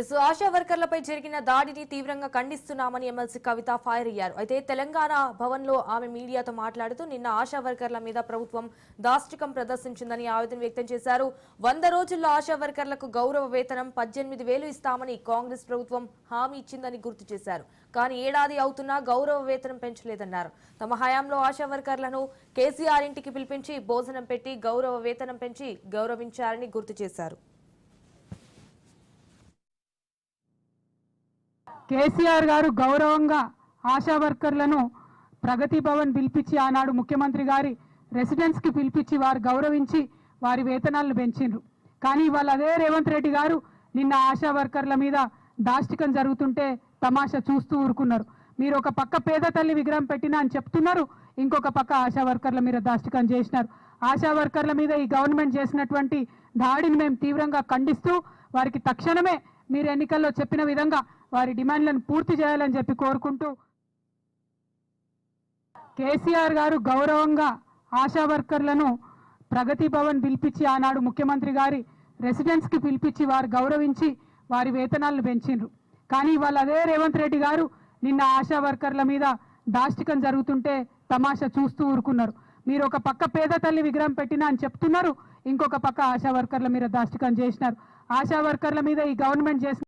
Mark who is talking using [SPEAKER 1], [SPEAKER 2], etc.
[SPEAKER 1] Yes ASHA వర్కర్లపై జరిగిన దాడిని తీవ్రంగా ఖండిస్తున్నామని ఎమ్మెల్సీ కవిత ఫైర్ అయ్యారు. అయితే తెలంగాణ భవన్లో ఆమె మీడియాతో మాట్లాడుతూ నిన్న ఆశా వర్కర్ల మీద ప్రభుత్వం దాష్టికం ప్రదర్శించిందని ఆవేదన వ్యక్తం చేశారు. వంద రోజుల్లో ఆశా వర్కర్లకు గౌరవ వేతనం పద్దెనిమిది వేలు ఇస్తామని కాంగ్రెస్ ప్రభుత్వం హామీ ఇచ్చిందని గుర్తు చేశారు. కానీ ఏడాది అవుతున్నా గౌరవ వేతనం పెంచలేదన్నారు. తమ హయాంలో ఆశా వర్కర్లను కేసీఆర్ ఇంటికి పిలిపించి భోజనం పెట్టి గౌరవ వేతనం పెంచి గౌరవించారని గుర్తు చేశారు.
[SPEAKER 2] కేసీఆర్ గారు గౌరవంగా ఆశా వర్కర్లను ప్రగతి భవన్ పిలిపించి ఆనాడు ముఖ్యమంత్రి గారి రెసిడెన్స్కి పిలిపించి వారు గౌరవించి వారి వేతనాలను పెంచిండ్రు. కానీ ఇవాళ అదే రేవంత్ రెడ్డి గారు నిన్న ఆశా వర్కర్ల మీద దాష్టికం జరుగుతుంటే తమాషా చూస్తూ ఊరుకున్నారు. మీరు ఒక పక్క పేద తల్లి విగ్రహం పెట్టినా అని చెప్తున్నారు ఇంకొక పక్క ఆశా వర్కర్ల మీద దాష్టికం చేసినారు. ఆశా వర్కర్ల మీద ఈ గవర్నమెంట్ చేసినటువంటి దాడిని మేము తీవ్రంగా ఖండిస్తూ వారికి తక్షణమే మీరు ఎన్నికల్లో చెప్పిన విధంగా వారి డిమాండ్లను పూర్తి చేయాలని చెప్పి కోరుకుంటూ కేసీఆర్ గారు గౌరవంగా ఆశా వర్కర్లను ప్రగతి భవన్ పిలిపించి ఆనాడు ముఖ్యమంత్రి గారి రెసిడెన్స్కి పిలిపించి వారు గౌరవించి వారి వేతనాలను పెంచిండ్రు. కానీ ఇవాళ అదే రేవంత్ రెడ్డి గారు నిన్న ఆశా వర్కర్ల మీద దాష్టికం జరుగుతుంటే తమాషా చూస్తూ ఊరుకున్నారు. మీరు ఒక పక్క పేద తల్లి విగ్రహం పెట్టినా అని చెప్తున్నారు ఇంకొక పక్క ఆశా వర్కర్ల మీద దాష్టికం చేసినారు. ఆశా వర్కర్ల మీద ఈ గవర్నమెంట్ చేసిన